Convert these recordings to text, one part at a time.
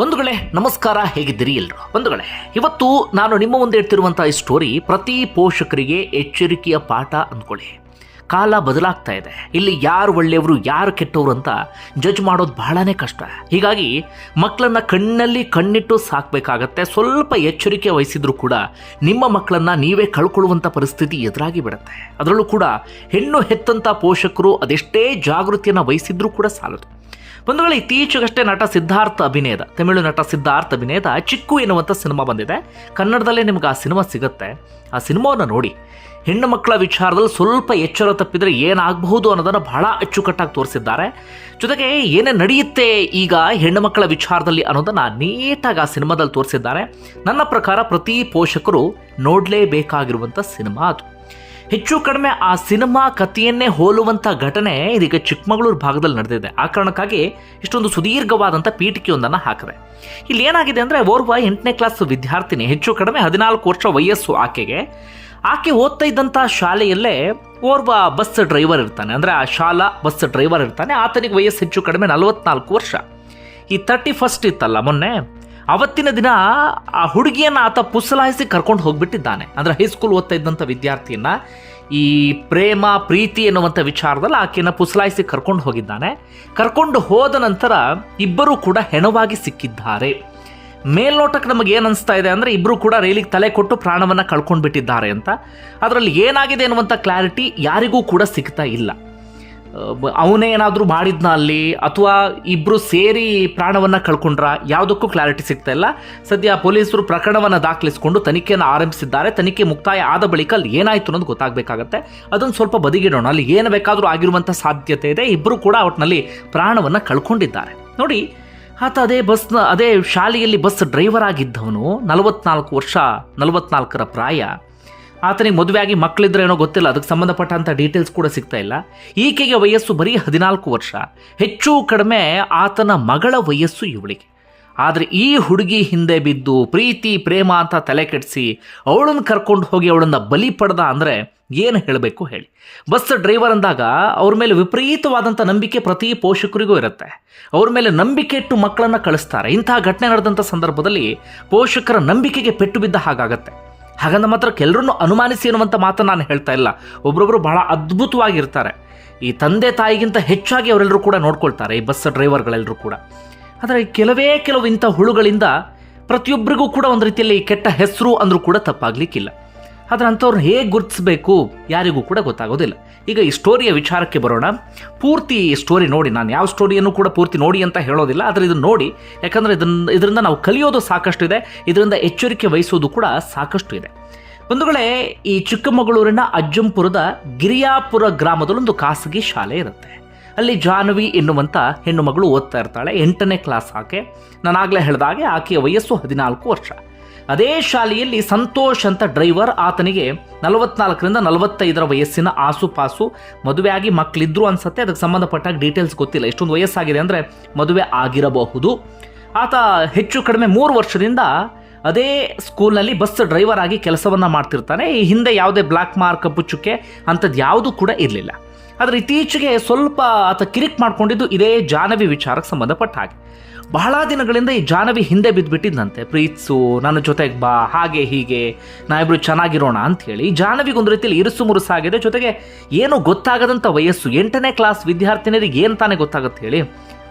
ಬಂಧುಗಳೇ, ನಮಸ್ಕಾರ, ಹೇಗಿದ್ದೀರಿ ಎಲ್ರು? ಬಂಧುಗಳೇ, ಇವತ್ತು ನಾನು ನಿಮ್ಮ ಮುಂದೆ ಇಡ್ತಿರುವಂತಹ ಈ ಸ್ಟೋರಿ ಪ್ರತಿ ಪೋಷಕರಿಗೆ ಎಚ್ಚರಿಕೆಯ ಪಾಠ ಅಂದ್ಕೊಳ್ಳಿ. ಕಾಲ ಬದಲಾಗ್ತಾ ಇದೆ. ಇಲ್ಲಿ ಯಾರು ಒಳ್ಳೆಯವರು, ಯಾರು ಕೆಟ್ಟವರು ಅಂತ ಜಡ್ಜ್ ಮಾಡೋದು ಬಹಳನೇ ಕಷ್ಟ. ಹೀಗಾಗಿ ಮಕ್ಕಳನ್ನ ಕಣ್ಣಲ್ಲಿ ಕಣ್ಣಿಟ್ಟು ಸಾಕಬೇಕಾಗತ್ತೆ. ಸ್ವಲ್ಪ ಎಚ್ಚರಿಕೆ ವಹಿಸಿದ್ರು ಕೂಡ ನಿಮ್ಮ ಮಕ್ಕಳನ್ನ ನೀವೇ ಕಳ್ಕೊಳ್ಳುವಂಥ ಪರಿಸ್ಥಿತಿ ಎದುರಾಗಿ ಬಿಡುತ್ತೆ. ಅದರಲ್ಲೂ ಕೂಡ ಹೆಣ್ಣು ಹೆತ್ತಂಥ ಪೋಷಕರು ಅದೆಷ್ಟೇ ಜಾಗೃತಿಯನ್ನು ವಹಿಸಿದ್ರೂ ಕೂಡ ಸಾಲದು. ಬಂಧುಗಳು, ಇತ್ತೀಚೆಗಷ್ಟೇ ನಟ ಸಿದ್ಧಾರ್ಥ ಅಭಿನಯದ, ತಮಿಳು ನಟ ಸಿದ್ಧಾರ್ಥ ಅಭಿನಯದ ಚಿಕ್ಕು ಎನ್ನುವಂಥ ಸಿನಿಮಾ ಬಂದಿದೆ. ಕನ್ನಡದಲ್ಲೇ ನಿಮ್ಗೆ ಆ ಸಿನಿಮಾ ಸಿಗುತ್ತೆ. ಆ ಸಿನಿಮಾವನ್ನು ನೋಡಿ. ಹೆಣ್ಣು ಮಕ್ಕಳ ವಿಚಾರದಲ್ಲಿ ಸ್ವಲ್ಪ ಎಚ್ಚರ ತಪ್ಪಿದರೆ ಏನಾಗಬಹುದು ಅನ್ನೋದನ್ನು ಬಹಳ ಅಚ್ಚುಕಟ್ಟಾಗಿ ತೋರಿಸಿದ್ದಾರೆ. ಜೊತೆಗೆ ಏನೇ ನಡೆಯುತ್ತೆ ಈಗ ಹೆಣ್ಣು ಮಕ್ಕಳ ವಿಚಾರದಲ್ಲಿ ಅನ್ನೋದನ್ನು ನೀಟಾಗಿ ಆ ಸಿನಿಮಾದಲ್ಲಿ ತೋರಿಸಿದ್ದಾರೆ. ನನ್ನ ಪ್ರಕಾರ ಪ್ರತಿ ಪೋಷಕರು ನೋಡಲೇಬೇಕಾಗಿರುವಂಥ ಸಿನಿಮಾ ಅದು. ಹೆಚ್ಚು ಕಡಿಮೆ ಆ ಸಿನಿಮಾ ಕಥೆಯನ್ನೇ ಹೋಲುವಂಥ ಘಟನೆ ಇದೀಗ ಚಿಕ್ಕಮಗಳೂರು ಭಾಗದಲ್ಲಿ ನಡೆದಿದೆ. ಆ ಕಾರಣಕ್ಕಾಗಿ ಇಷ್ಟೊಂದು ಸುದೀರ್ಘವಾದಂಥ ಪೀಠಿಕೆಯೊಂದನ್ನು ಹಾಕಿದೆ. ಇಲ್ಲಿ ಏನಾಗಿದೆ ಅಂದರೆ ಓರ್ವ ಎಂಟನೇ ಕ್ಲಾಸ್ ವಿದ್ಯಾರ್ಥಿನಿ ಹೆಚ್ಚು ಕಡಿಮೆ ಹದಿನಾಲ್ಕು ವರ್ಷ ವಯಸ್ಸು ಆಕೆಗೆ ಆಕೆ ಓದ್ತಾ ಇದ್ದಂಥ ಶಾಲೆಯಲ್ಲೇ ಓರ್ವ ಬಸ್ ಡ್ರೈವರ್ ಇರ್ತಾನೆ. ಅಂದರೆ ಆ ಶಾಲಾ ಬಸ್ ಡ್ರೈವರ್ ಇರ್ತಾನೆ. ಆತನಿಗೆ ವಯಸ್ಸು ಹೆಚ್ಚು ಕಡಿಮೆ ನಲವತ್ನಾಲ್ಕು ವರ್ಷ. ಈ ತರ್ಟಿ ಫಸ್ಟ್ ಇತ್ತಲ್ಲ ಮೊನ್ನೆ? ಅವತ್ತಿನ ದಿನ ಆ ಹುಡುಗಿಯನ್ನು ಆತ ಪುಸಲಾಯಿಸಿ ಕರ್ಕೊಂಡು ಹೋಗಿಬಿಟ್ಟಿದ್ದಾನೆ. ಅಂದರೆ ಹೈಸ್ಕೂಲ್ ಓದ್ತಾ ಇದ್ದಂಥ ವಿದ್ಯಾರ್ಥಿಯನ್ನ ಈ ಪ್ರೇಮ, ಪ್ರೀತಿ ಎನ್ನುವಂಥ ವಿಚಾರದಲ್ಲಿ ಆಕೆಯನ್ನು ಪುಸಲಾಯಿಸಿ ಕರ್ಕೊಂಡು ಹೋಗಿದ್ದಾನೆ. ಕರ್ಕೊಂಡು ಹೋದ ನಂತರ ಇಬ್ಬರೂ ಕೂಡ ಹೆಣವಾಗಿ ಸಿಕ್ಕಿದ್ದಾರೆ. ಮೇಲ್ನೋಟಕ್ಕೆ ನಮಗೆ ಏನು ಅನಿಸ್ತಾ ಇದೆ ಅಂದರೆ ಇಬ್ಬರು ಕೂಡ ರೈಲಿಗೆ ತಲೆ ಕೊಟ್ಟು ಪ್ರಾಣವನ್ನು ಕಳ್ಕೊಂಡು ಬಿಟ್ಟಿದ್ದಾರೆ ಅಂತ. ಅದರಲ್ಲಿ ಏನಾಗಿದೆ ಅನ್ನುವಂಥ ಕ್ಲಾರಿಟಿ ಯಾರಿಗೂ ಕೂಡ ಸಿಗ್ತಾ ಇಲ್ಲ. ಅವನೇ ಏನಾದರೂ ಮಾಡಿದ್ನ ಅಲ್ಲಿ, ಅಥವಾ ಇಬ್ಬರು ಸೇರಿ ಪ್ರಾಣವನ್ನು ಕಳ್ಕೊಂಡ್ರ, ಯಾವುದಕ್ಕೂ ಕ್ಲಾರಿಟಿ ಸಿಗ್ತಾ ಇಲ್ಲ. ಸದ್ಯ ಪೊಲೀಸರು ಪ್ರಕರಣವನ್ನು ದಾಖಲಿಸಿಕೊಂಡು ತನಿಖೆಯನ್ನು ಆರಂಭಿಸಿದ್ದಾರೆ. ತನಿಖೆ ಮುಕ್ತಾಯ ಆದ ಬಳಿಕ ಅಲ್ಲಿ ಏನಾಯಿತು ಅನ್ನೋದು ಗೊತ್ತಾಗಬೇಕಾಗತ್ತೆ. ಅದನ್ನು ಸ್ವಲ್ಪ ಬದಿಗಿಡೋಣ. ಅಲ್ಲಿ ಏನು ಬೇಕಾದರೂ ಆಗಿರುವಂಥ ಸಾಧ್ಯತೆ ಇದೆ. ಇಬ್ಬರು ಕೂಡ ಒಟ್ಟಿನಲ್ಲಿ ಪ್ರಾಣವನ್ನು ಕಳ್ಕೊಂಡಿದ್ದಾರೆ. ನೋಡಿ ಆತ ಅದೇ ಬಸ್ನ, ಅದೇ ಶಾಲೆಯಲ್ಲಿ ಬಸ್ ಡ್ರೈವರ್ ಆಗಿದ್ದವನು. ನಲವತ್ನಾಲ್ಕು ವರ್ಷ, ನಲವತ್ನಾಲ್ಕರ ಪ್ರಾಯ. ಆತನಿಗೆ ಮದುವೆಯಾಗಿ ಮಕ್ಕಳಿದ್ರೆ ಏನೋ ಗೊತ್ತಿಲ್ಲ, ಅದಕ್ಕೆ ಸಂಬಂಧಪಟ್ಟಂಥ ಡೀಟೇಲ್ಸ್ ಕೂಡ ಸಿಗ್ತಾ ಇಲ್ಲ. ಈಕೆಗೆ ವಯಸ್ಸು ಬರೀ ಹದಿನಾಲ್ಕು ವರ್ಷ. ಹೆಚ್ಚು ಕಡಿಮೆ ಆತನ ಮಗಳ ವಯಸ್ಸು ಇವಳಿಗೆ. ಆದರೆ ಈ ಹುಡುಗಿ ಹಿಂದೆ ಬಿದ್ದು ಪ್ರೀತಿ, ಪ್ರೇಮ ಅಂತ ತಲೆ ಕೆಡಿಸಿ ಅವಳನ್ನು ಕರ್ಕೊಂಡು ಹೋಗಿ ಅವಳನ್ನು ಬಲಿ ಪಡೆದ ಅಂದರೆ ಏನು ಹೇಳಬೇಕು ಹೇಳಿ. ಬಸ್ ಡ್ರೈವರ್ ಅಂದಾಗ ಅವ್ರ ಮೇಲೆ ವಿಪರೀತವಾದಂಥ ನಂಬಿಕೆ ಪ್ರತಿ ಪೋಷಕರಿಗೂ ಇರುತ್ತೆ. ಅವ್ರ ಮೇಲೆ ನಂಬಿಕೆ ಇಟ್ಟು ಮಕ್ಕಳನ್ನು ಕಳಿಸ್ತಾರೆ. ಇಂತಹ ಘಟನೆ ನಡೆದಂಥ ಸಂದರ್ಭದಲ್ಲಿ ಪೋಷಕರ ನಂಬಿಕೆಗೆ ಪೆಟ್ಟು ಬಿದ್ದ ಹಾಗಾಗತ್ತೆ. ಹಾಗಂದ ಮಾತ್ರ ಕೆಲರನ್ನು ಅನುಮಾನಿಸಿ ಅನ್ನುವಂಥ ಮಾತನ್ನು ನಾನು ಹೇಳ್ತಾ ಇಲ್ಲ. ಒಬ್ರೊಬ್ರು ಬಹಳ ಅದ್ಭುತವಾಗಿರ್ತಾರೆ ಈ ತಂದೆ ತಾಯಿಗಿಂತ ಹೆಚ್ಚಾಗಿ ಅವರೆಲ್ಲರೂ ಕೂಡ ನೋಡ್ಕೊಳ್ತಾರೆ, ಈ ಬಸ್ ಡ್ರೈವರ್ಗಳೆಲ್ಲರೂ ಕೂಡ. ಆದರೆ ಕೆಲವೇ ಕೆಲವು ಇಂಥ ಹುಳುಗಳಿಂದ ಪ್ರತಿಯೊಬ್ಬರಿಗೂ ಕೂಡ ಒಂದು ರೀತಿಯಲ್ಲಿ ಕೆಟ್ಟ ಹೆಸರು ಅಂದರೂ ಕೂಡ ತಪ್ಪಾಗಲಿಕ್ಕಿಲ್ಲ. ಆದರೆ ಅಂಥವ್ರನ್ನ ಹೇಗೆ ಗುರುತಿಸಬೇಕು ಯಾರಿಗೂ ಕೂಡ ಗೊತ್ತಾಗೋದಿಲ್ಲ. ಈಗ ಈ ಸ್ಟೋರಿಯ ವಿಚಾರಕ್ಕೆ ಬರೋಣ. ಪೂರ್ತಿ ಸ್ಟೋರಿ ನೋಡಿ, ನಾನು ಯಾವ ಸ್ಟೋರಿಯನ್ನು ಕೂಡ ಪೂರ್ತಿ ನೋಡಿ ಅಂತ ಹೇಳೋದಿಲ್ಲ, ಆದರೆ ಇದನ್ನು ನೋಡಿ, ಯಾಕಂದರೆ ಇದನ್ನ, ಇದರಿಂದ ನಾವು ಕಲಿಯೋದು ಸಾಕಷ್ಟು ಇದೆ, ಇದರಿಂದ ಎಚ್ಚರಿಕೆ ವಹಿಸೋದು ಕೂಡ ಸಾಕಷ್ಟು ಇದೆ. ಬಂಧುಗಳೇ, ಈ ಚಿಕ್ಕಮಗಳೂರಿನ ಅಜ್ಜಂಪುರದ ಗಿರಿಯಾಪುರ ಗ್ರಾಮದಲ್ಲೊಂದು ಖಾಸಗಿ ಶಾಲೆ ಇರುತ್ತೆ. ಅಲ್ಲಿ ಜಾಹ್ನವಿ ಎನ್ನುವಂಥ ಹೆಣ್ಣು ಮಗಳು ಓದ್ತಾ ಇರ್ತಾಳೆ. ಎಂಟನೇ ಕ್ಲಾಸ್ ಆಕೆ. ನಾನಾಗಲೇ ಹೇಳಿದಾಗೆ ಆಕೆಯ ವಯಸ್ಸು ಹದಿನಾಲ್ಕು ವರ್ಷ. ಅದೇ ಶಾಲೆಯಲ್ಲಿ ಸಂತೋಷ್ ಅಂತ ಡ್ರೈವರ್ ಆತನಿಗೆ ನಲವತ್ನಾಲ್ಕರಿಂದ ನಲವತ್ತೈದರ ವಯಸ್ಸಿನ ಆಸುಪಾಸು, ಮದುವೆಯಾಗಿ ಮಕ್ಕಳಿದ್ರು ಅನ್ಸತ್ತೆ. ಅದಕ್ಕೆ ಸಂಬಂಧಪಟ್ಟಾಗ ಡೀಟೇಲ್ಸ್ ಗೊತ್ತಿಲ್ಲ. ಎಷ್ಟೊಂದು ವಯಸ್ಸಾಗಿದೆ ಅಂದರೆ ಮದುವೆ ಆಗಿರಬಹುದು. ಆತ ಹೆಚ್ಚು ಕಡಿಮೆ ಮೂರು ವರ್ಷದಿಂದ ಅದೇ ಸ್ಕೂಲ್ನಲ್ಲಿ ಬಸ್ ಡ್ರೈವರ್ ಆಗಿ ಕೆಲಸವನ್ನು ಮಾಡ್ತಿರ್ತಾನೆ. ಈ ಹಿಂದೆ ಯಾವುದೇ ಬ್ಲ್ಯಾಕ್ ಮಾರ್ಕ್ ಪುಚ್ಚುಕೆ ಅಂಥದ್ದು ಯಾವುದೂ ಕೂಡ ಇರಲಿಲ್ಲ. ಆದರೆ ಇತ್ತೀಚೆಗೆ ಸ್ವಲ್ಪ ಆತ ಕಿರಿಕ್ ಮಾಡಿಕೊಂಡಿದ್ದು ಇದೇ ಜಾಹ್ನವಿ ವಿಚಾರಕ್ಕೆ ಸಂಬಂಧಪಟ್ಟ ಹಾಗೆ. ಬಹಳ ದಿನಗಳಿಂದ ಈ ಜಾಹ್ನವಿ ಹಿಂದೆ ಬಿದ್ದುಬಿಟ್ಟಿದ್ದಂತೆ ಪ್ರೀತ್ಸು ನನ್ನ ಜೊತೆಗೆ ಬಾ, ಹಾಗೆ, ಹೀಗೆ, ನಾವಿಬ್ರು ಚೆನ್ನಾಗಿರೋಣ ಅಂಥೇಳಿ ಜಾಹ್ನವಿಗೆ ಒಂದು ರೀತಿಯಲ್ಲಿ ಇರುಸು ಮುರುಸಾಗಿದೆ ಜೊತೆಗೆ ಏನು ಗೊತ್ತಾಗದಂಥ ವಯಸ್ಸು, ಎಂಟನೇ ಕ್ಲಾಸ್ ವಿದ್ಯಾರ್ಥಿನಿಯರಿಗೆ ಏನು ತಾನೇ ಗೊತ್ತಾಗುತ್ತೆ ಹೇಳಿ.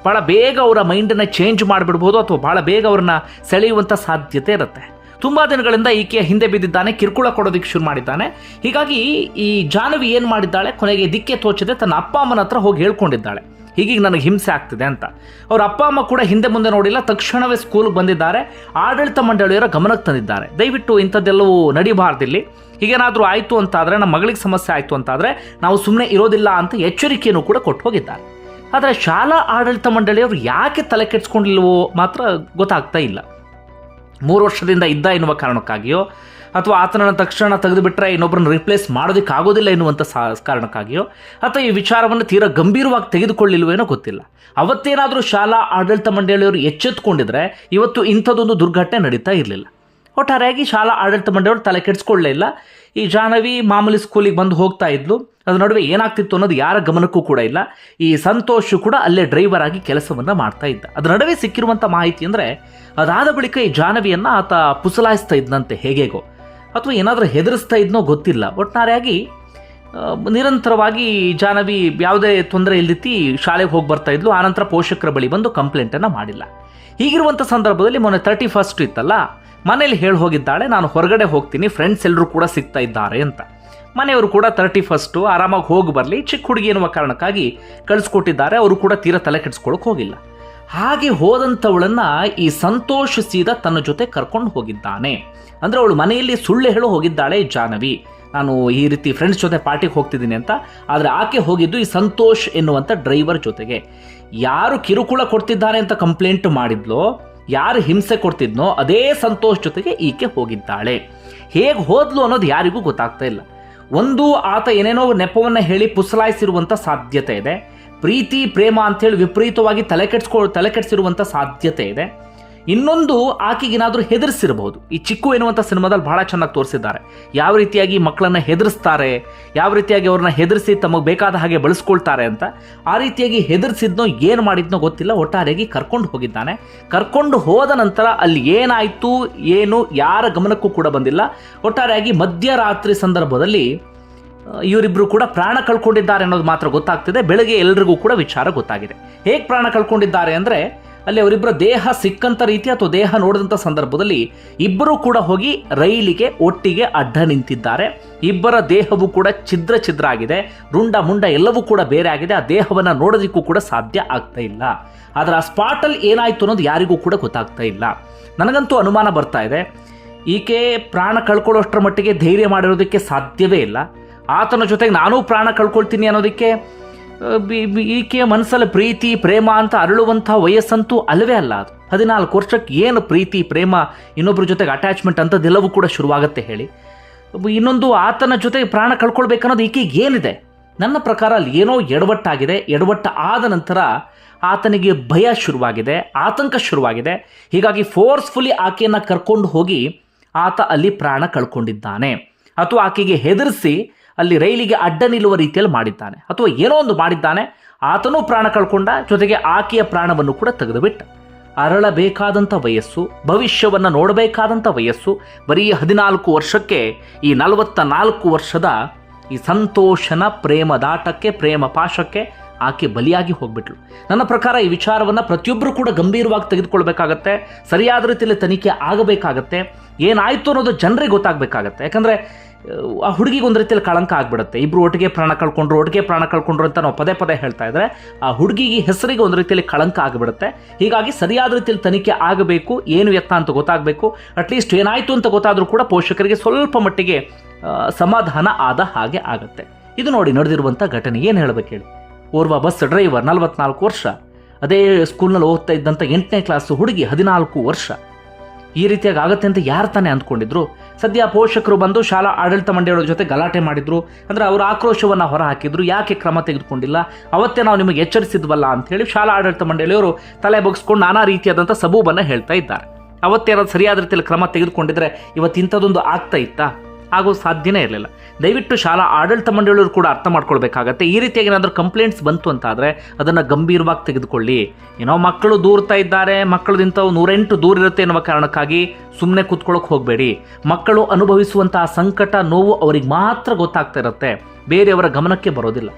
ಭಾಳ ಬೇಗ ಅವರ ಮೈಂಡನ್ನು ಚೇಂಜ್ ಮಾಡಿಬಿಡ್ಬೋದು ಅಥವಾ ಭಾಳ ಬೇಗ ಅವ್ರನ್ನ ಸೆಳೆಯುವಂಥ ಸಾಧ್ಯತೆ ಇರುತ್ತೆ. ತುಂಬ ದಿನಗಳಿಂದ ಈಕೆ ಹಿಂದೆ ಬಿದ್ದಿದ್ದಾನೆ, ಕಿರುಕುಳ ಕೊಡೋದಕ್ಕೆ ಶುರು ಮಾಡಿದ್ದಾನೆ. ಹೀಗಾಗಿ ಈ ಜಾಹ್ನವಿ ಏನು ಮಾಡಿದ್ದಾಳೆ, ಕೊನೆಗೆ ದಿಕ್ಕೆ ತೋಚದೆ ತನ್ನ ಅಪ್ಪ ಅಮ್ಮನ ಹತ್ರ ಹೋಗಿ ಹೇಳ್ಕೊಂಡಿದ್ದಾಳೆ. ಹೀಗೀಗ ನನಗೆ ಹಿಂಸೆ ಆಗ್ತಿದೆ ಅಂತ. ಅವ್ರ ಅಪ್ಪ ಅಮ್ಮ ಕೂಡ ಹಿಂದೆ ಮುಂದೆ ನೋಡಿಲ್ಲ, ತಕ್ಷಣವೇ ಸ್ಕೂಲ್ಗೆ ಬಂದಿದ್ದಾರೆ. ಆಡಳಿತ ಮಂಡಳಿಯವರ ಗಮನಕ್ಕೆ ತಂದಿದ್ದಾರೆ. ದಯವಿಟ್ಟು ಇಂಥದ್ದೆಲ್ಲವೂ ನಡಿಬಾರ್ದಿಲ್ಲಿ. ಹೀಗೇನಾದರೂ ಆಯಿತು ಅಂತಾದರೆ, ನಮ್ಮ ಮಗಳಿಗೆ ಸಮಸ್ಯೆ ಆಯಿತು ಅಂತಾದರೆ, ನಾವು ಸುಮ್ಮನೆ ಇರೋದಿಲ್ಲ ಅಂತ ಎಚ್ಚರಿಕೆಯನ್ನು ಕೂಡ ಕೊಟ್ಟು ಹೋಗಿದ್ದಾರೆ. ಆದರೆ ಶಾಲಾ ಆಡಳಿತ ಮಂಡಳಿಯವರು ಯಾಕೆ ತಲೆ ಕೆಡಿಸ್ಕೊಂಡಿಲ್ವೋ ಮಾತ್ರ ಗೊತ್ತಾಗ್ತಾ ಇಲ್ಲ. ಮೂರು ವರ್ಷದಿಂದ ಇದ್ದ ಎನ್ನುವ ಕಾರಣಕ್ಕಾಗಿಯೋ, ಅಥವಾ ಆತನನ್ನು ತಕ್ಷಣ ತೆಗೆದುಬಿಟ್ರೆ ಇನ್ನೊಬ್ಬರನ್ನ ರಿಪ್ಲೇಸ್ ಮಾಡೋದಕ್ಕಾಗೋದಿಲ್ಲ ಎನ್ನುವಂಥ ಸಾ, ಕಾರಣಕ್ಕಾಗಿಯೋ, ಅಥವಾ ಈ ವಿಚಾರವನ್ನು ತೀರಾ ಗಂಭೀರವಾಗಿ ತೆಗೆದುಕೊಳ್ಳಿಲ್ವೇನೋ ಗೊತ್ತಿಲ್ಲ. ಅವತ್ತೇನಾದರೂ ಶಾಲಾ ಆಡಳಿತ ಮಂಡಳಿಯವರು ಎಚ್ಚೆತ್ತುಕೊಂಡಿದ್ರೆ ಇವತ್ತು ಇಂಥದ್ದೊಂದು ದುರ್ಘಟನೆ ನಡೀತಾ ಇರಲಿಲ್ಲ. ಒಟ್ಟಾರೆಯಾಗಿ ಶಾಲಾ ಆಡಳಿತ ಮಂಡಳಿಯವರು ತಲೆ ಕೆಡಿಸ್ಕೊಳ್ಳೇ ಇಲ್ಲ. ಈ ಜಾಹ್ನವಿ ಮಾಮೂಲಿ ಸ್ಕೂಲಿಗೆ ಬಂದು ಹೋಗ್ತಾ ಇದ್ಲು. ಅದ್ರ ನಡುವೆ ಏನಾಗ್ತಿತ್ತು ಅನ್ನೋದು ಯಾರ ಗಮನಕ್ಕೂ ಕೂಡ ಇಲ್ಲ. ಈ ಸಂತೋಷ್ ಕೂಡ ಅಲ್ಲೇ ಡ್ರೈವರ್ ಆಗಿ ಕೆಲಸವನ್ನ ಮಾಡ್ತಾ ಇದ್ದ. ಅದ್ರ ನಡುವೆ ಸಿಕ್ಕಿರುವಂಥ ಮಾಹಿತಿ ಅಂದರೆ, ಅದಾದ ಬಳಿಕ ಈ ಜಾಹ್ನವಿಯನ್ನು ಆತ ಪುಸಲಾಯಿಸ್ತಾ ಇದ್ದಂತೆ ಹೇಗೇಗೋ. ಅಥವಾ ಏನಾದರೂ ಹೆದರಿಸ್ತಾ ಇದ್ನೋ ಗೊತ್ತಿಲ್ಲ. ಒಟ್ಟಾರೆಯಾಗಿ ನಿರಂತರವಾಗಿ ಜಾಹ್ನವಿ ಯಾವುದೇ ತೊಂದರೆ ಇಲ್ದಿತ್ತಿ ಶಾಲೆಗೆ ಹೋಗಿ ಬರ್ತಾ ಇದ್ಲು. ಆನಂತರ ಪೋಷಕರ ಬಳಿ ಬಂದು ಕಂಪ್ಲೇಂಟನ್ನು ಮಾಡಿಲ್ಲ. ಹೀಗಿರುವಂಥ ಸಂದರ್ಭದಲ್ಲಿ ಮೊನ್ನೆ ತರ್ಟಿ ಫಸ್ಟ್ ಇತ್ತಲ್ಲ ಮನೇಲಿ ಹೇಳಿ ಹೋಗಿದ್ದಾಳೆ, ನಾನು ಹೊರಗಡೆ ಹೋಗ್ತೀನಿ ಫ್ರೆಂಡ್ಸ್ ಎಲ್ಲರೂ ಕೂಡ ಸಿಗ್ತಾ ಇದ್ದಾರೆ ಅಂತ. ಮನೆಯವರು ಕೂಡ ತರ್ಟಿ ಫಸ್ಟು ಆರಾಮಾಗಿ ಹೋಗಿ ಬರಲಿ, ಚಿಕ್ಕ ಹುಡುಗಿ ಎನ್ನುವ ಕಾರಣಕ್ಕಾಗಿ ಕಳಿಸ್ಕೊಟ್ಟಿದ್ದಾರೆ, ಅವರು ಕೂಡ ತೀರಾ ತಲೆ ಕೆಡಿಸ್ಕೊಳಕ್ಕೆ ಹೋಗಿಲ್ಲ. ಹಾಗೆ ಹೋದಂಥವಳನ್ನು ಈ ಸಂತೋಷ್ ಸೀದಾ ತನ್ನ ಜೊತೆ ಕರ್ಕೊಂಡು ಹೋಗಿದ್ದಾನೆ. ಅಂದರೆ ಅವಳು ಮನೆಯಲ್ಲಿ ಸುಳ್ಳು ಹೇಳು ಹೋಗಿದ್ದಾಳೆ ಜಾಹ್ನವಿ. ನಾನು ಈ ರೀತಿ ಫ್ರೆಂಡ್ಸ್ ಜೊತೆ ಪಾರ್ಟಿಗೆ ಹೋಗ್ತಿದ್ದೀನಿ ಅಂತ, ಆದರೆ ಆಕೆ ಹೋಗಿದ್ದು ಈ ಸಂತೋಷ್ ಎನ್ನುವಂಥ ಡ್ರೈವರ್ ಜೊತೆಗೆ. ಯಾರು ಕಿರುಕುಳ ಕೊಡ್ತಿದ್ದಾರೆ ಅಂತ ಕಂಪ್ಲೇಂಟ್ ಮಾಡಿದ್ಲೋ ಯಾರು ಹಿಂಸೆ ಕೊಡ್ತಿದ್ನೋ ಅದೇ ಸಂತೋಷ್ ಜೊತೆಗೆ ಈಕೆ ಹೋಗಿದ್ದಾಳೆ. ಹೇಗೆ ಹೋದ್ಲು ಅನ್ನೋದು ಯಾರಿಗೂ ಗೊತ್ತಾಗ್ತಾ ಇಲ್ಲ. ಒಂದು ಆತ ಏನೇನೋ ನೆಪವನ್ನು ಹೇಳಿ ಪುಸಲಾಯಿಸಿರುವಂಥ ಸಾಧ್ಯತೆ ಇದೆ. ಪ್ರೀತಿ, ಪ್ರೇಮ ಅಂತೇಳಿ ವಿಪರೀತವಾಗಿ ತಲೆ ಕೆಡ್ಸ್ಕೊ, ತಲೆ ಕೆಡಿಸಿರುವಂಥ ಸಾಧ್ಯತೆ ಇದೆ. ಇನ್ನೊಂದು ಆಕೆಗೇನಾದರೂ ಹೆದರಿಸಿರಬಹುದು. ಈ ಚಿಕ್ಕು ಎನ್ನುವಂಥ ಸಿನಿಮಾದಲ್ಲಿ ಬಹಳ ಚೆನ್ನಾಗಿ ತೋರಿಸಿದ್ದಾರೆ. ಯಾವ ರೀತಿಯಾಗಿ ಮಕ್ಕಳನ್ನ ಹೆದರಿಸ್ತಾರೆ, ಯಾವ ರೀತಿಯಾಗಿ ಅವ್ರನ್ನ ಹೆದರಿಸಿ ತಮಗೆ ಬೇಕಾದ ಹಾಗೆ ಬಳಸ್ಕೊಳ್ತಾರೆ ಅಂತ, ಆ ರೀತಿಯಾಗಿ ಹೆದರಿಸಿದ್ನೋ ಏನು ಮಾಡಿದ್ನೋ ಗೊತ್ತಿಲ್ಲ, ಒಟ್ಟಾರೆಯಾಗಿ ಕರ್ಕೊಂಡು ಹೋಗಿದ್ದಾನೆ. ಕರ್ಕೊಂಡು ಹೋದ ನಂತರ ಅಲ್ಲಿ ಏನಾಯಿತು, ಏನು, ಯಾರ ಗಮನಕ್ಕೂ ಕೂಡ ಬಂದಿಲ್ಲ. ಒಟ್ಟಾರೆಯಾಗಿ ಮಧ್ಯರಾತ್ರಿ ಸಂದರ್ಭದಲ್ಲಿ ಇವರಿಬ್ಬರು ಕೂಡ ಪ್ರಾಣ ಕಳ್ಕೊಂಡಿದ್ದಾರೆ ಅನ್ನೋದು ಮಾತ್ರ ಗೊತ್ತಾಗ್ತಿದೆ. ಬೆಳಗ್ಗೆ ಎಲ್ರಿಗೂ ಕೂಡ ವಿಚಾರ ಗೊತ್ತಾಗಿದೆ. ಹೇಗೆ ಪ್ರಾಣ ಕಳ್ಕೊಂಡಿದ್ದಾರೆ ಅಂದರೆ ಅಲ್ಲಿ ಅವರಿಬ್ಬರ ದೇಹ ಸಿಕ್ಕಂತ ರೀತಿ ಅಥವಾ ದೇಹ ನೋಡಿದಂಥ ಸಂದರ್ಭದಲ್ಲಿ ಇಬ್ಬರೂ ಕೂಡ ಹೋಗಿ ರೈಲಿಗೆ ಒಟ್ಟಿಗೆ ಅಡ್ಡ ನಿಂತಿದ್ದಾರೆ. ಇಬ್ಬರ ದೇಹವು ಕೂಡ ಛಿದ್ರ ಛಿದ್ರ ಆಗಿದೆ. ರುಂಡ ಮುಂಡ ಎಲ್ಲವೂ ಕೂಡ ಬೇರೆ ಆಗಿದೆ. ಆ ದೇಹವನ್ನು ನೋಡೋದಕ್ಕೂ ಕೂಡ ಸಾಧ್ಯ ಆಗ್ತಾ ಇಲ್ಲ. ಆದರೆ ಆ ಸ್ಪಾಟಲ್ಲಿ ಏನಾಯಿತು ಅನ್ನೋದು ಯಾರಿಗೂ ಕೂಡ ಗೊತ್ತಾಗ್ತಾ ಇಲ್ಲ. ನನಗಂತೂ ಅನುಮಾನ ಬರ್ತಾ ಇದೆ. ಈಕೆ ಪ್ರಾಣ ಕಳ್ಕೊಳ್ಳೋಷ್ಟರ ಮಟ್ಟಿಗೆ ಧೈರ್ಯ ಮಾಡಿರೋದಕ್ಕೆ ಸಾಧ್ಯವೇ ಇಲ್ಲ. ಆತನ ಜೊತೆಗೆ ನಾನೂ ಪ್ರಾಣ ಕಳ್ಕೊಳ್ತೀನಿ ಅನ್ನೋದಕ್ಕೆ ಈಕೆಯ ಮನಸ್ಸಲ್ಲಿ ಪ್ರೀತಿ, ಪ್ರೇಮ ಅಂತ ಅರಳುವಂಥ ವಯಸ್ಸಂತೂ ಅಲ್ಲವೇ ಅಲ್ಲ ಅದು. ಹದಿನಾಲ್ಕು ವರ್ಷಕ್ಕೆ ಏನು ಪ್ರೀತಿ, ಪ್ರೇಮ ಇನ್ನೊಬ್ಬರ ಜೊತೆಗೆ ಅಟ್ಯಾಚ್ಮೆಂಟ್ ಅಂಥದ್ದೆಲ್ಲವೂ ಕೂಡ ಶುರುವಾಗುತ್ತೆ ಹೇಳಿ. ಇನ್ನೊಂದು ಆತನ ಜೊತೆಗೆ ಪ್ರಾಣ ಕಳ್ಕೊಳ್ಬೇಕನ್ನೋದು ಈಕೆಗೆ ಏನಿದೆ? ನನ್ನ ಪ್ರಕಾರ ಅಲ್ಲಿ ಏನೋ ಎಡವಟ್ಟಾಗಿದೆ. ಎಡವಟ್ಟ ಆದ ನಂತರ ಆತನಿಗೆ ಭಯ ಶುರುವಾಗಿದೆ, ಆತಂಕ ಶುರುವಾಗಿದೆ. ಹೀಗಾಗಿ ಫೋರ್ಸ್ಫುಲಿ ಆಕೆಯನ್ನು ಕರ್ಕೊಂಡು ಹೋಗಿ ಆತ ಅಲ್ಲಿ ಪ್ರಾಣ ಕಳ್ಕೊಂಡಿದ್ದಾನೆ. ಅಥವಾ ಆಕೆಗೆ ಹೆದರಿಸಿ ಅಲ್ಲಿ ರೈಲಿಗೆ ಅಡ್ಡ ನಿಲ್ಲುವ ರೀತಿಯಲ್ಲಿ ಮಾಡಿದ್ದಾನೆ. ಅಥವಾ ಏನೋ ಒಂದು ಮಾಡಿದ್ದಾನೆ. ಆತನೂ ಪ್ರಾಣ ಕಳ್ಕೊಂಡ, ಜೊತೆಗೆ ಆಕೆಯ ಪ್ರಾಣವನ್ನು ಕೂಡ ತೆಗೆದುಬಿಟ್ಟ. ಅರಳಬೇಕಾದಂಥ ವಯಸ್ಸು, ಭವಿಷ್ಯವನ್ನು ನೋಡಬೇಕಾದಂಥ ವಯಸ್ಸು, ಬರೀ ಹದಿನಾಲ್ಕು ವರ್ಷಕ್ಕೆ, ಈ ನಲವತ್ತ ನಾಲ್ಕು ವರ್ಷದ ಈ ಸಂತೋಷನ ಪ್ರೇಮದಾಟಕ್ಕೆ ಪ್ರೇಮ ಪಾಶಕ್ಕೆ ಆಕೆ ಬಲಿಯಾಗಿ ಹೋಗ್ಬಿಟ್ಲು. ನನ್ನ ಪ್ರಕಾರ ಈ ವಿಚಾರವನ್ನು ಪ್ರತಿಯೊಬ್ಬರು ಕೂಡ ಗಂಭೀರವಾಗಿ ತೆಗೆದುಕೊಳ್ಬೇಕಾಗತ್ತೆ. ಸರಿಯಾದ ರೀತಿಯಲ್ಲಿ ತನಿಖೆ ಆಗಬೇಕಾಗತ್ತೆ. ಏನಾಯಿತು ಅನ್ನೋದು ಜನರಿಗೆ ಗೊತ್ತಾಗಬೇಕಾಗತ್ತೆ. ಯಾಕಂದರೆ ಆ ಹುಡುಗಿಗೆ ಒಂದು ರೀತಿಯಲ್ಲಿ ಕಳಂಕ ಆಗಿಬಿಡುತ್ತೆ. ಇಬ್ಬರು ಒಟ್ಟಿಗೆ ಪ್ರಾಣ ಕಳ್ಕೊಂಡ್ರು, ಒಟ್ಟಿಗೆ ಪ್ರಾಣ ಕಳ್ಕೊಂಡ್ರು ಅಂತ ನಾವು ಪದೇ ಪದೇ ಹೇಳ್ತಾ ಇದ್ರೆ ಆ ಹುಡುಗಿಗೆ ಹೆಸರಿಗೆ ಒಂದು ರೀತಿಯಲ್ಲಿ ಕಳಂಕ ಆಗಿಬಿಡುತ್ತೆ. ಹೀಗಾಗಿ ಸರಿಯಾದ ರೀತಿಯಲ್ಲಿ ತನಿಖೆ ಆಗಬೇಕು, ಏನು ಎತ್ತ ಅಂತ ಗೊತ್ತಾಗಬೇಕು ಅಟ್ಲೀಸ್ಟ್ ಏನಾಯಿತು ಅಂತ ಗೊತ್ತಾದರೂ ಕೂಡ ಪೋಷಕರಿಗೆ ಸ್ವಲ್ಪ ಮಟ್ಟಿಗೆ ಸಮಾಧಾನ ಆದ ಹಾಗೆ ಆಗುತ್ತೆ. ಇದು ನೋಡಿ ನಡೆದಿರುವಂಥ ಘಟನೆ, ಏನು ಹೇಳಬೇಕು ಹೇಳಿ? ಓರ್ವ ಬಸ್ ಡ್ರೈವರ್ ನಲವತ್ನಾಲ್ಕು ವರ್ಷ, ಅದೇ ಸ್ಕೂಲ್ನಲ್ಲಿ ಓದ್ತಾ ಇದ್ದಂಥ ಎಂಟನೇ ಕ್ಲಾಸು ಹುಡುಗಿ ಹದಿನಾಲ್ಕು ವರ್ಷ ಈ ರೀತಿಯಾಗಿ ಆಗುತ್ತೆ ಅಂತ ಯಾರು ತಾನೇ ಅಂದ್ಕೊಂಡಿದ್ರು? ಸದ್ಯ ಪೋಷಕರು ಬಂದು ಶಾಲಾ ಆಡಳಿತ ಮಂಡಳಿಯವ್ರ ಜೊತೆ ಗಲಾಟೆ ಮಾಡಿದ್ರು. ಅಂದ್ರೆ ಅವರ ಆಕ್ರೋಶವನ್ನು ಹೊರ ಹಾಕಿದ್ರು ಯಾಕೆ ಕ್ರಮ ತೆಗೆದುಕೊಂಡಿಲ್ಲ? ಅವತ್ತೇ ನಾವು ನಿಮಗೆ ಎಚ್ಚರಿಸಿದ್ವಲ್ಲ ಅಂತ ಹೇಳಿ ಶಾಲಾ ಆಡಳಿತ ಮಂಡಳಿಯವರು ತಲೆ ಬಗ್ಸ್ಕೊಂಡು ನಾನಾ ರೀತಿಯಾದಂಥ ಸಬೂಬನ್ನು ಹೇಳ್ತಾ ಇದ್ದಾರೆ. ಅವತ್ತೇನಾದ್ರು ಸರಿಯಾದ ರೀತಿಯಲ್ಲಿ ಕ್ರಮ ತೆಗೆದುಕೊಂಡಿದ್ರೆ ಇವತ್ತು ಇಂಥದ್ದೊಂದು ಆಗ್ತಾ ಇತ್ತಾ? ಆಗೋ ಸಾಧ್ಯನೇ ಇರಲಿಲ್ಲ. ದಯವಿಟ್ಟು ಶಾಲಾ ಆಡಳಿತ ಮಂಡಳಿಯವರು ಕೂಡ ಅರ್ಥ ಮಾಡ್ಕೊಳ್ಬೇಕಾಗತ್ತೆ. ಈ ರೀತಿಯಾಗಿ ಏನಾದರೂ ಕಂಪ್ಲೇಂಟ್ಸ್ ಬಂತು ಅಂತಾದರೆ ಅದನ್ನು ಗಂಭೀರವಾಗಿ ತೆಗೆದುಕೊಳ್ಳಿ. ಏನೋ ಮಕ್ಕಳು ದೂರ್ತಾ ಇದ್ದಾರೆ ಮಕ್ಕಳದಿಂತವು ನೂರೆಂಟು ದೂರ ಇರುತ್ತೆ ಎನ್ನುವ ಕಾರಣಕ್ಕಾಗಿ ಸುಮ್ಮನೆ ಕೂತ್ಕೊಳ್ಳೋಕೆ ಹೋಗಬೇಡಿ. ಮಕ್ಕಳು ಅನುಭವಿಸುವಂತಹ ಸಂಕಟ, ನೋವು ಅವರಿಗೆ ಮಾತ್ರ ಗೊತ್ತಾಗ್ತಾ ಇರುತ್ತೆ. ಬೇರೆಯವರ ಗಮನಕ್ಕೆ ಬರೋದಿಲ್ಲ.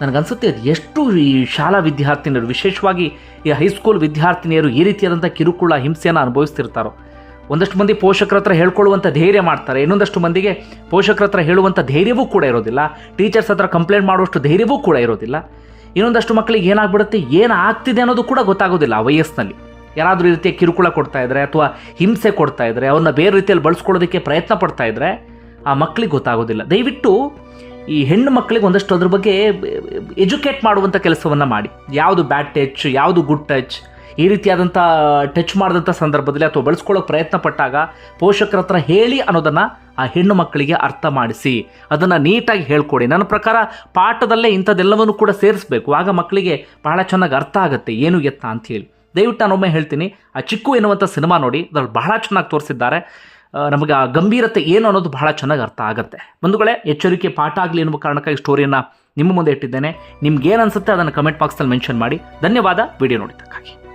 ನನಗನ್ಸುತ್ತೆ ಅದು ಎಷ್ಟು ಈ ಶಾಲಾ ವಿದ್ಯಾರ್ಥಿನಿಯರು, ವಿಶೇಷವಾಗಿ ಈ ಹೈಸ್ಕೂಲ್ ವಿದ್ಯಾರ್ಥಿನಿಯರು ಈ ರೀತಿಯಾದಂಥ ಕಿರುಕುಳ, ಹಿಂಸೆಯನ್ನು ಅನುಭವಿಸ್ತಿರ್ತಾರೋ. ಒಂದಷ್ಟು ಮಂದಿ ಪೋಷಕರ ಹತ್ರ ಹೇಳ್ಕೊಳ್ಳುವಂಥ ಧೈರ್ಯ ಮಾಡ್ತಾರೆ. ಇನ್ನೊಂದಷ್ಟು ಮಂದಿಗೆ ಪೋಷಕರ ಹತ್ರ ಹೇಳುವಂಥ ಧೈರ್ಯವೂ ಕೂಡ ಇರೋದಿಲ್ಲ. ಟೀಚರ್ಸ್ ಹತ್ರ ಕಂಪ್ಲೇಂಟ್ ಮಾಡುವಷ್ಟು ಧೈರ್ಯವೂ ಕೂಡ ಇರೋದಿಲ್ಲ. ಇನ್ನೊಂದಷ್ಟು ಮಕ್ಕಳಿಗೆ ಏನಾಗ್ಬಿಡುತ್ತೆ, ಏನು ಆಗ್ತಿದೆ ಅನ್ನೋದು ಕೂಡ ಗೊತ್ತಾಗೋದಿಲ್ಲ ಆ ವಯಸ್ಸಿನಲ್ಲಿ. ಯಾರಾದರೂ ಈ ರೀತಿಯ ಕಿರುಕುಳ ಕೊಡ್ತಾ ಇದ್ದಾರೆ ಅಥವಾ ಹಿಂಸೆ ಕೊಡ್ತಾ ಇದ್ದಾರೆ ಅವ್ರನ್ನ ಬೇರೆ ರೀತಿಯಲ್ಲಿ ಬಳಸ್ಕೊಳ್ಳೋದಕ್ಕೆ ಪ್ರಯತ್ನ ಪಡ್ತಾ ಇದ್ದರೆ ಆ ಮಕ್ಕಳಿಗೆ ಗೊತ್ತಾಗೋದಿಲ್ಲ. ದಯವಿಟ್ಟು ಈ ಹೆಣ್ಣು ಮಕ್ಕಳಿಗೆ ಒಂದಷ್ಟು ಅದ್ರ ಬಗ್ಗೆ ಎಜುಕೇಟ್ ಮಾಡುವಂಥ ಕೆಲಸವನ್ನು ಮಾಡಿ. ಯಾವುದು ಬ್ಯಾಡ್ ಟಚ್, ಯಾವುದು ಗುಡ್ ಟಚ್ ಈ ರೀತಿಯಾದಂಥ ಟಚ್ ಮಾಡಿದಂಥ ಸಂದರ್ಭದಲ್ಲಿ ಅಥವಾ ಬಳಸ್ಕೊಳ್ಳೋಕೆ ಪ್ರಯತ್ನ ಪಟ್ಟಾಗ ಪೋಷಕರ ಹತ್ರ ಹೇಳಿ ಅನ್ನೋದನ್ನು ಆ ಹೆಣ್ಣು ಮಕ್ಕಳಿಗೆ ಅರ್ಥ ಮಾಡಿಸಿ. ಅದನ್ನು ನೀಟಾಗಿ ಹೇಳ್ಕೊಡಿ. ನನ್ನ ಪ್ರಕಾರ ಪಾಠದಲ್ಲೇ ಇಂಥದ್ದೆಲ್ಲವನ್ನು ಕೂಡ ಸೇರಿಸಬೇಕು. ಆಗ ಮಕ್ಕಳಿಗೆ ಬಹಳ ಚೆನ್ನಾಗಿ ಅರ್ಥ ಆಗುತ್ತೆ. ಏನು ಎತ್ತ ಅಂತ ಹೇಳಿ. ದಯವಿಟ್ಟು ನಾನೊಮ್ಮೆ ಹೇಳ್ತೀನಿ. ಆ ಚಿಕ್ಕು ಎನ್ನುವಂಥ ಸಿನಿಮಾ ನೋಡಿ. ಅದರಲ್ಲಿ ಬಹಳ ಚೆನ್ನಾಗಿ ತೋರಿಸಿದ್ದಾರೆ. ನಮಗೆ ಆ ಗಂಭೀರತೆ ಏನು ಅನ್ನೋದು ಬಹಳ ಚೆನ್ನಾಗಿ ಅರ್ಥ ಆಗುತ್ತೆ. ಬಂಧುಗಳೇ, ಎಚ್ಚರಿಕೆ ಪಾಠ ಆಗಲಿ ಎನ್ನುವ ಕಾರಣಕ್ಕಾಗಿ ಸ್ಟೋರಿಯನ್ನು ನಿಮ್ಮ ಮುಂದೆ ಇಟ್ಟಿದ್ದೇನೆ. ನಿಮ್ಗೆ ಏನು ಅನ್ಸುತ್ತೆ ಅದನ್ನು ಕಮೆಂಟ್ ಬಾಕ್ಸಲ್ಲಿ ಮೆನ್ಷನ್ ಮಾಡಿ. ಧನ್ಯವಾದ. ವಿಡಿಯೋ ನೋಡಿದ್ದಕ್ಕಾಗಿ.